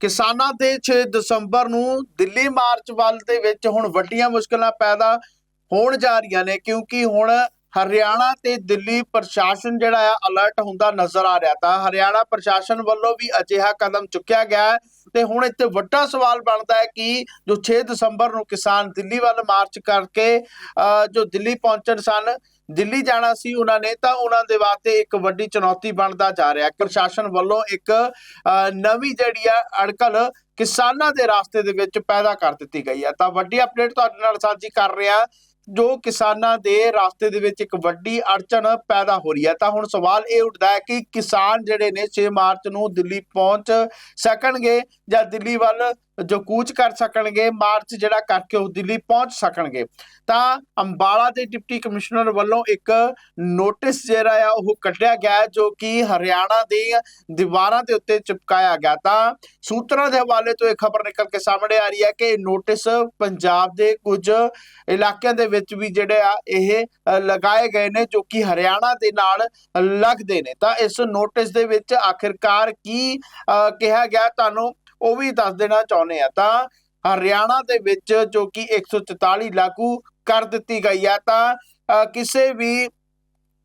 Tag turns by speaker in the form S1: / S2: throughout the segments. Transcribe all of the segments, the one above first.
S1: ਕਿਸਾਨਾਂ ਦੇ 6 ਦਸੰਬਰ ਨੂੰ ਦਿੱਲੀ ਮਾਰਚ ਵੱਲ ਦੇ ਵਿੱਚ ਹੁਣ ਵੱਡੀਆਂ ਮੁਸ਼ਕਲਾਂ ਪੈਦਾ ਹੋਣ ਜਾ ਰਹੀਆਂ ਨੇ ਕਿਉਂਕਿ ਹੁਣ ਹਰਿਆਣਾ ਤੇ ਦਿੱਲੀ ਪ੍ਰਸ਼ਾਸਨ ਜਿਹੜਾ ਆ ਅਲਰਟ ਹੁੰਦਾ ਨਜ਼ਰ ਆ ਰਿਹਾ। ਤਾਂ ਹਰਿਆਣਾ ਪ੍ਰਸ਼ਾਸਨ ਵੱਲੋਂ ਵੀ ਅਜਿਹਾ ਕਦਮ ਚੁੱਕਿਆ ਗਿਆ ਤੇ ਹੁਣ ਇੱਥੇ ਵੱਡਾ ਸਵਾਲ ਬਣਦਾ ਹੈ ਕਿ ਜੋ 6 ਦਸੰਬਰ ਨੂੰ ਕਿਸਾਨ ਦਿੱਲੀ ਵੱਲ ਮਾਰਚ ਕਰਕੇ ਜੋ ਦਿੱਲੀ ਪਹੁੰਚਣ ਸਨ ਦਿੱਲੀ ਜਾਣਾ ਸੀ ਉਹਨਾਂ ਨੇ ਤਾਂ ਉਹਨਾਂ ਦੇ ਵਾਸਤੇ ਇੱਕ ਵੱਡੀ ਚੁਣੌਤੀ ਬਣਦਾ ਜਾ ਰਿਹਾ ਪ੍ਰਸ਼ਾਸਨ ਵੱਲੋਂ ਇੱਕ ਅਹ, ਨਵੀਂ ਜਿਹੜੀ ਆ ਅੜਕਲ ਕਿਸਾਨਾਂ ਦੇ ਰਾਸਤੇ ਦੇ ਵਿੱਚ ਪੈਦਾ ਕਰ ਦਿੱਤੀ ਗਈ ਹੈ। ਤਾਂ ਵੱਡੀ ਅਪਡੇਟ ਤੁਹਾਡੇ ਨਾਲ ਸਾਂਝੀ ਕਰ ਰਿਹਾ। ਜੋ ਕਿਸਾਨਾਂ ਦੇ ਰਾਸਤੇ ਦੇ ਵਿੱਚ ਇੱਕ ਵੱਡੀ ਅੜਚਨ ਪੈਦਾ ਹੋ ਰਹੀ ਹੈ। ਤਾਂ ਹੁਣ ਸਵਾਲ ਇਹ ਉੱਠਦਾ ਹੈ ਕਿ ਕਿਸਾਨ ਜਿਹੜੇ ਨੇ 6 ਮਾਰਚ ਨੂੰ ਦਿੱਲੀ ਪਹੁੰਚ ਸਕਣਗੇ ਜਾਂ ਦਿੱਲੀ ਵੱਲ ਜੋ ਕੂਚ ਕਰ ਸਕਣਗੇ, ਮਾਰਚ ਜਿਹੜਾ ਕਰਕੇ ਉਹ ਦਿੱਲੀ ਪਹੁੰਚ ਸਕਣਗੇ। ਤਾਂ ਅੰਬਾਲਾ ਦੇ ਡਿਪਟੀ ਕਮਿਸ਼ਨਰ ਵੱਲੋਂ ਇੱਕ ਨੋਟਿਸ ਜਿਹੜਾ ਆ, ਉਹ ਕੱਢਿਆ ਗਿਆ ਜੋ ਕਿ ਹਰਿਆਣਾ ਦੇ ਦੀਵਾਰਾਂ ਦੇ ਉੱਤੇ ਚਿਪਕਾਇਆ ਗਿਆ। ਤਾਂ ਸੂਤਰਾਂ ਦੇ ਹਵਾਲੇ ਤੋਂ ਇਹ ਖਬਰ ਨਿਕਲ ਕੇ ਸਾਹਮਣੇ ਆ ਰਹੀ ਹੈ ਕਿ ਇਹ ਨੋਟਿਸ ਪੰਜਾਬ ਦੇ ਕੁਝ ਇਲਾਕਿਆਂ ਦੇ ਵਿੱਚ ਵੀ ਜਿਹੜੇ ਆ, ਇਹ ਲਗਾਏ ਗਏ ਨੇ, ਜੋ ਕਿ ਹਰਿਆਣਾ ਦੇ ਨਾਲ ਲੱਗਦੇ ਨੇ। ਤਾਂ ਇਸ ਨੋਟਿਸ ਦੇ ਵਿੱਚ ਆਖਿਰਕਾਰ ਕੀ ਕਿਹਾ ਗਿਆ, ਤੁਹਾਨੂੰ ਉਹ ਵੀ ਦੱਸ ਦੇਣਾ ਚਾਹੁੰਦੇ ਆ। ਤਾਂ ਹਰਿਆਣਾ ਦੇ ਵਿੱਚ ਜੋ ਕਿ 144 ਲਾਗੂ ਕਰ ਦਿੱਤੀ ਗਈ ਹੈ ਤਾਂ ਕਿਸੇ ਵੀ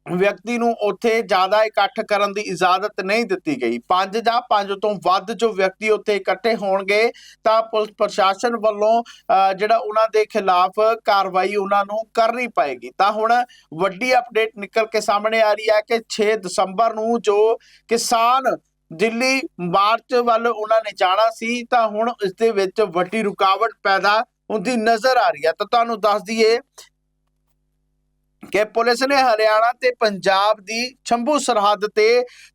S1: ਵਿਅਕਤੀ ਨੂੰ ਉੱਥੇ ਜ਼ਿਆਦਾ ਇਕੱਠ ਕਰਨ ਦੀ ਇਜਾਜ਼ਤ ਨਹੀਂ ਦਿੱਤੀ ਗਈ। ਪੰਜ ਜਾਂ ਪੰਜ ਤੋਂ ਵੱਧ ਜੋ ਵਿਅਕਤੀ ਉੱਥੇ ਇਕੱਠੇ ਹੋਣਗੇ ਤਾਂ ਪੁਲਿਸ ਪ੍ਰਸ਼ਾਸਨ ਵੱਲੋਂ ਅ, ਜਿਹੜਾ ਉਹਨਾਂ ਦੇ ਖਿਲਾਫ ਕਾਰਵਾਈ ਉਹਨਾਂ ਨੂੰ ਕਰਨੀ ਪਏਗੀ। ਤਾਂ ਹੁਣ ਵੱਡੀ ਅਪਡੇਟ ਨਿਕਲ ਕੇ ਸਾਹਮਣੇ ਆ ਰਹੀ ਹੈ ਕਿ 6 ਦਸੰਬਰ ਨੂੰ ਜੋ ਕਿਸਾਨ ਦਿੱਲੀ, ਮਾਰਚ ਵੱਲ ਉਹਨਾਂ ਨੇ ਜਾਣਾ ਸੀ, ਤਾਂ ਹੁਣ ਇਸ ਦੇ ਵਿੱਚ ਵੱਡੀ ਰੁਕਾਵਟ ਪੈਦਾ ਹੁੰਦੀ ਨਜ਼ਰ ਆ ਰਹੀ ਹੈ। ਤਾਂ ਤੁਹਾਨੂੰ ਦੱਸ ਦਈਏ ਕਿ ਪੁਲਿਸ ਨੇ ਹਰਿਆਣਾ ਤੇ ਪੰਜਾਬ ਦੀ ਸ਼ੰਭੂ ਸਰਹੱਦ ਤੇ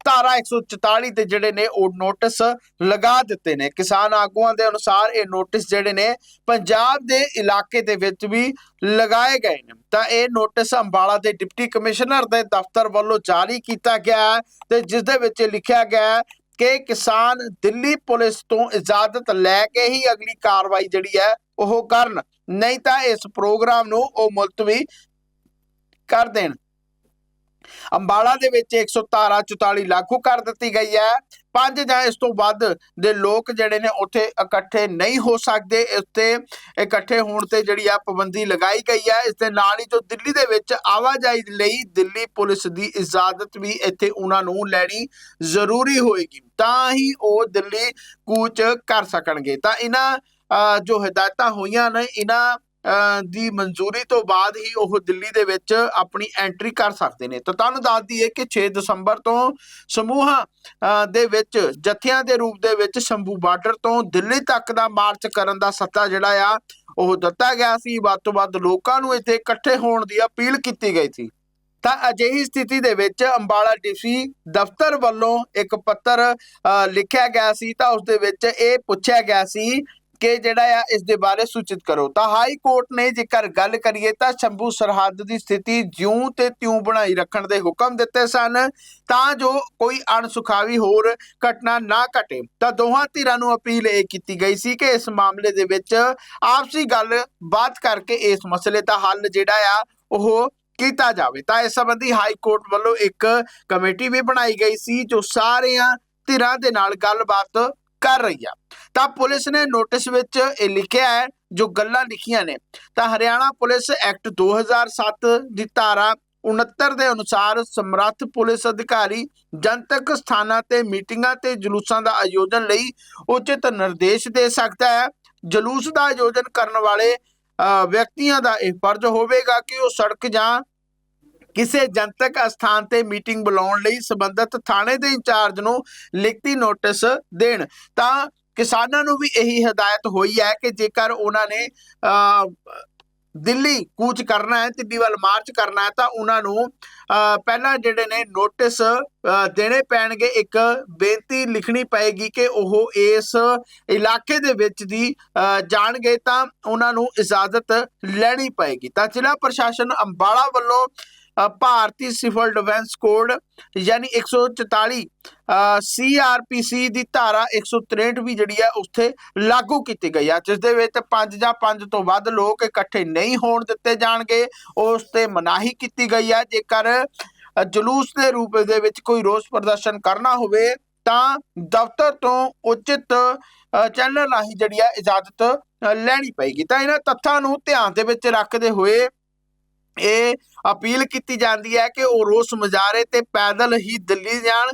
S1: ਧਾਰਾ 144 ਤੇ ਜਿਹੜੇ ਨੇ ਉਹ ਨੋਟਿਸ ਲਗਾ ਦਿੱਤੇ ਨੇ। ਕਿਸਾਨ ਆਗੂਆਂ ਦੇ ਅਨੁਸਾਰ ਇਹ ਨੋਟਿਸ ਜਿਹੜੇ ਨੇ ਪੰਜਾਬ ਦੇ ਇਲਾਕੇ ਦੇ ਵਿੱਚ ਵੀ ਲਗਾਏ ਗਏ ਨੇ। ਤਾਂ ਇਹ ਨੋਟਿਸ ਅੰਬਾਲਾ ਦੇ ਡਿਪਟੀ ਕਮਿਸ਼ਨਰ ਦੇ ਦਫ਼ਤਰ ਵੱਲੋਂ ਜਾਰੀ ਕੀਤਾ ਗਿਆ ਹੈ ਤੇ ਜਿਸ ਦੇ ਵਿੱਚ ਲਿਖਿਆ ਗਿਆ ਕਿ ਕਿਸਾਨ ਦਿੱਲੀ ਪੁਲਿਸ ਤੋਂ ਇਜਾਜ਼ਤ ਲੈ ਕੇ ਹੀ ਅਗਲੀ ਕਾਰਵਾਈ ਜਿਹੜੀ ਹੈ ਉਹ ਕਰਨ। ਨਹੀਂ ਤਾਂ ਇਸ ਪ੍ਰੋਗਰਾਮ ਨੂੰ ਉਹ ਮੁਲਤਵੀ ਕਰ ਦੇਣ। ਅੰਬਾਲਾ ਦੇ ਵਿੱਚ 117 44 ਲਾਗੂ ਕਰ ਦਿੱਤੀ ਗਈ ਹੈ। ਪੰਜ ਜਾਂ ਇਸ ਤੋਂ ਵੱਧ ਦੇ ਲੋਕ ਜਿਹੜੇ ਨੇ ਉੱਥੇ ਇਕੱਠੇ ਨਹੀਂ ਹੋ ਸਕਦੇ। ਇਸ ਤੇ ਇਕੱਠੇ ਹੋਣ ਤੇ ਜਿਹੜੀ ਆ ਪਾਬੰਦੀ ਲਗਾਈ ਗਈ ਹੈ। ਇਸ ਦੇ ਨਾਲ ਹੀ ਜੋ ਦਿੱਲੀ ਦੇ ਵਿੱਚ ਆਵਾਜਾਈ ਲਈ ਦਿੱਲੀ ਪੁਲਿਸ ਦੀ ਇਜਾਜ਼ਤ ਵੀ ਇੱਥੇ ਉਹਨਾਂ ਨੂੰ ਲੈਣੀ ਜ਼ਰੂਰੀ ਹੋਏਗੀ। ਤਾਂ ਹੀ ਉਹ ਦਿੱਲੀ ਕੂਚ ਕਰ ਸਕਣਗੇ। ਤਾਂ ਇਹਨਾਂ ਅਹ, ਜੋ ਹਦਾਇਤਾਂ ਹੋਈਆਂ ਨੇ ਇਹਨਾਂ ਦੀ ਮਨਜ਼ੂਰੀ ਤੋਂ ਬਾਅਦ ਹੀ ਉਹ ਦਿੱਲੀ ਦੇ ਵਿੱਚ ਆਪਣੀ ਐਂਟਰੀ ਕਰ ਸਕਦੇ ਨੇ। ਤਾਂ ਤੁਹਾਨੂੰ ਦੱਸ ਦਈਏ ਕਿ 6 ਦਸੰਬਰ ਤੋਂ ਸਮੂਹਾਂ ਦੇ ਵਿੱਚ ਜਥਿਆਂ ਦੇ ਰੂਪ ਦੇ ਵਿੱਚ ਸ਼ੰਭੂ ਬਾਰਡਰ ਤੋਂ ਦਿੱਲੀ ਤੱਕ ਦਾ ਮਾਰਚ ਕਰਨ ਦਾ ਸੱਤਾ ਜਿਹੜਾ ਆ ਉਹ ਦਿੱਤਾ ਗਿਆ ਸੀ। ਵੱਧ ਤੋਂ ਵੱਧ ਲੋਕਾਂ ਨੂੰ ਇੱਥੇ ਇਕੱਠੇ ਹੋਣ ਦੀ ਅਪੀਲ ਕੀਤੀ ਗਈ ਸੀ। ਤਾਂ ਅਜਿਹੀ ਸਥਿਤੀ ਦੇ ਵਿੱਚ ਅੰਬਾਲਾ ਡੀਸੀ ਦਫ਼ਤਰ ਵੱਲੋਂ ਇੱਕ ਪੱਤਰ ਅਹ, ਲਿਖਿਆ ਗਿਆ ਸੀ। ਤਾਂ ਉਸ ਦੇ ਵਿੱਚ ਇਹ ਪੁੱਛਿਆ ਗਿਆ ਸੀ ਕਿ ਜਿਹੜਾ ਆ, ਇਸ ਦੇ ਬਾਰੇ ਸੂਚਿਤ ਕਰੋ। ਤਾਂ ਹਾਈ ਕੋਰਟ ਨੇ ਜੇਕਰ ਗੱਲ ਕਰੀਏ ਤਾਂ ਸ਼ੰਭੂ ਸਰਹੱਦ ਦੀ ਸਥਿਤੀ ਜਿਉਂ ਤੇ ਤਿਉਂ ਬਣਾਈ ਰੱਖਣ ਦੇ ਹੁਕਮ ਦਿੱਤੇ ਸਨ, ਤਾਂ ਜੋ ਕੋਈ ਅਣਸੁਖਾਵੀ ਹੋਰ ਘਟਨਾ ਨਾ ਘਟੇ। ਤਾਂ ਦੋਹਾਂ ਧਿਰਾਂ ਨੂੰ ਅਪੀਲ ਇਹ ਕੀਤੀ ਗਈ ਸੀ ਕਿ ਇਸ ਮਾਮਲੇ ਦੇ ਵਿੱਚ ਆਪਸੀ ਗੱਲ ਬਾਤ ਕਰਕੇ ਇਸ ਮਸਲੇ ਦਾ ਹੱਲ ਜਿਹੜਾ ਆ, ਉਹ ਕੀਤਾ ਜਾਵੇ। ਤਾਂ ਇਸ ਸੰਬੰਧੀ ਹਾਈ ਕੋਰਟ ਵੱਲੋਂ ਇੱਕ ਕਮੇਟੀ ਵੀ ਬਣਾਈ ਗਈ ਸੀ, ਜੋ ਸਾਰੀਆਂ ਧਿਰਾਂ ਦੇ ਨਾਲ ਗੱਲਬਾਤ ਕਰ ਰਹੀ ਆ। ਤਾਂ ਪੁਲਿਸ ਨੇ ਨੋਟਿਸ ਵਿੱਚ ਇਹ ਲਿਖਿਆ ਹੈ ਜੋ ਗੱਲਾਂ ਲਿਖੀਆਂ ਨੇ ਤਾਂ ਹਰਿਆਣਾ ਪੁਲਿਸ ਐਕਟ 2007 ਦੀ ਧਾਰਾ 69 ਦੇ ਅਨੁਸਾਰ ਸਮਰੱਥ ਪੁਲਿਸ ਅਧਿਕਾਰੀ ਜਨਤਕ ਸਥਾਨਾਂ ਤੇ ਮੀਟਿੰਗਾਂ ਤੇ ਜਲੂਸਾਂ ਦਾ ਆਯੋਜਨ ਲਈ ਉਚਿਤ ਨਿਰਦੇਸ਼ ਦੇ ਸਕਦਾ ਹੈ। ਜਲੂਸ ਦਾ ਆਯੋਜਨ ਕਰਨ ਵਾਲੇ ਅ, ਵਿਅਕਤੀਆਂ ਦਾ ਇਹ ਫਰਜ਼ ਹੋਵੇਗਾ ਕਿ ਉਹ ਸੜਕ ਜਾਂ ਕਿਸੇ ਜਨਤਕ ਸਥਾਨ ਤੇ ਮੀਟਿੰਗ ਬੁਲਾਉਣ ਲਈ ਸਬੰਧਤ ਥਾਣੇ ਦੇ ਇੰਚਾਰਜ ਨੂੰ ਲਿਖਤੀ ਨੋਟਿਸ ਦੇਣ। ਤਾਂ ਕਿਸਾਨਾਂ ਨੂੰ ਵੀ ਇਹੀ ਹਦਾਇਤ ਹੋਈ ਹੈ ਕਿ ਜੇਕਰ ਉਹਨਾਂ ਨੇ ਦਿੱਲੀ ਕੂਚ ਕਰਨਾ ਹੈ ਦਿੱਲੀ ਵੱਲ ਮਾਰਚ ਕਰਨਾ ਹੈ ਤਾਂ ਉਹਨਾਂ ਨੂੰ ਪਹਿਲਾਂ ਜਿਹੜੇ ਨੇ ਨੋਟਿਸ ਦੇਣੇ ਪੈਣਗੇ। ਇੱਕ ਬੇਨਤੀ ਲਿਖਣੀ ਪਏਗੀ ਕਿ ਉਹ ਇਸ ਇਲਾਕੇ ਦੇ ਵਿੱਚ ਦੀ ਅ, ਜਾਣਗੇ ਤਾਂ ਉਹਨਾਂ ਨੂੰ ਇਜਾਜ਼ਤ ਲੈਣੀ ਪਏਗੀ। ਤਾਂ ਜ਼ਿਲ੍ਹਾ ਪ੍ਰਸ਼ਾਸਨ ਅੰਬਾਲਾ ਵੱਲੋਂ ਭਾਰਤੀ ਸਿਵਲ ਡਿਫੈਂਸ ਕੋਡ ਯਾਨੀ 144 ਸੀਆਰਪੀਸੀ ਦੀ ਧਾਰਾ 163 ਵੀ ਜਿਹੜੀ ਹੈ ਉੱਥੇ ਲਾਗੂ ਕੀਤੀ ਗਈ ਆ ਜਿਸ ਦੇ ਵਿੱਚ ਪੰਜ ਜਾਂ ਪੰਜ ਤੋਂ ਵੱਧ ਲੋਕ ਇਕੱਠੇ ਨਹੀਂ ਹੋਣ ਦਿੱਤੇ ਜਾਣਗੇ, ਉਸ ਤੇ ਮਨਾਹੀ ਕੀਤੀ ਗਈ ਆ, ਜੇਕਰ ਜਲੂਸ ਦੇ ਰੂਪ ਦੇ ਵਿੱਚ ਕੋਈ ਰੋਸ ਪ੍ਰਦਰਸ਼ਨ ਕਰਨਾ ਹੋਵੇ, ਤਾਂ ਦਫ਼ਤਰ ਤੋਂ ਉਚਿਤ ਚੈਨਲ ਰਾਹੀਂ ਜਿਹੜੀ ਆ ਇਜਾਜ਼ਤ ਲੈਣੀ ਪਏਗੀ। ਤਾਂ ਇਹਨਾਂ ਤੱਥਾਂ ਨੂੰ ਧਿਆਨ ਦੇ ਵਿੱਚ ਰੱਖਦੇ ਹੋਏ ਇਹ ਅਪੀਲ ਕੀਤੀ ਜਾਂਦੀ ਹੈ ਕਿ ਉਹ ਰੋਸ ਮੁਜ਼ਾਹਰੇ ਤੇ ਪੈਦਲ ਹੀ ਦਿੱਲੀ ਜਾਣ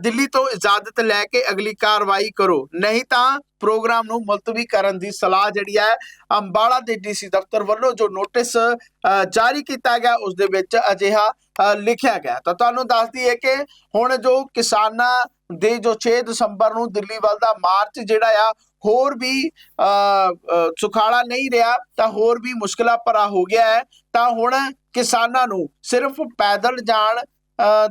S1: ਦਿੱਲੀ ਤੋਂ ਇਜਾਜ਼ਤ ਲੈ ਕੇ ਅਗਲੀ ਕਾਰਵਾਈ ਕਰੋ। ਨਹੀਂ ਤਾਂ ਪ੍ਰੋਗਰਾਮ ਨੂੰ ਮੁਲਤਵੀ ਕਰਨ ਦੀ ਸਲਾਹ ਜਿਹੜੀ ਹੈ ਅੰਬਾਲਾ ਦੇ ਡੀਸੀ ਦਫ਼ਤਰ ਵੱਲੋਂ ਜੋ ਨੋਟਿਸ ਅ, ਜਾਰੀ ਕੀਤਾ ਗਿਆ ਉਸ ਦੇ ਵਿੱਚ ਅਜਿਹਾ ਲਿਖਿਆ ਗਿਆ। ਤਾਂ ਤੁਹਾਨੂੰ ਦੱਸ ਦਈਏ ਕਿ ਹੁਣ ਜੋ ਕਿਸਾਨਾਂ ਦੇ ਜੋ 6 ਦਸੰਬਰ ਨੂੰ ਦਿੱਲੀ ਵੱਲ ਦਾ ਮਾਰਚ ਜਿਹੜਾ ਆ ਹੋਰ ਵੀ ਅ, ਸੁਖਾਲਾ ਨਹੀਂ ਰਿਹਾ ਤਾਂ ਹੋਰ ਵੀ ਮੁਸ਼ਕਲਾਂ ਭਰਾ ਹੋ ਗਿਆ ਹੈ। ਤਾਂ ਹੁਣ ਕਿਸਾਨਾਂ ਨੂੰ ਸਿਰਫ ਪੈਦਲ ਜਾਣ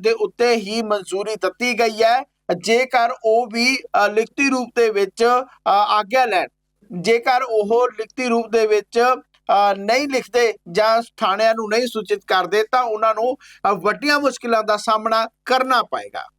S1: ਦੇ ਉੱਤੇ ਹੀ ਮਨਜ਼ੂਰੀ ਦਿੱਤੀ ਗਈ ਹੈ। ਜੇਕਰ ਉਹ ਵੀ ਲਿਖਤੀ ਰੂਪ ਦੇ ਵਿੱਚ ਆਗਿਆ ਲੈਣ ਜੇਕਰ ਉਹ ਲਿਖਤੀ ਰੂਪ ਦੇ ਵਿੱਚ ਅ, ਨਹੀਂ ਲਿਖਦੇ ਜਾਂ ਥਾਣਿਆਂ ਨੂੰ ਨਹੀਂ ਸੂਚਿਤ ਕਰਦੇ ਤਾਂ ਉਹਨਾਂ ਨੂੰ ਵੱਡੀਆਂ ਮੁਸ਼ਕਲਾਂ ਦਾ ਸਾਹਮਣਾ ਕਰਨਾ ਪਏਗਾ।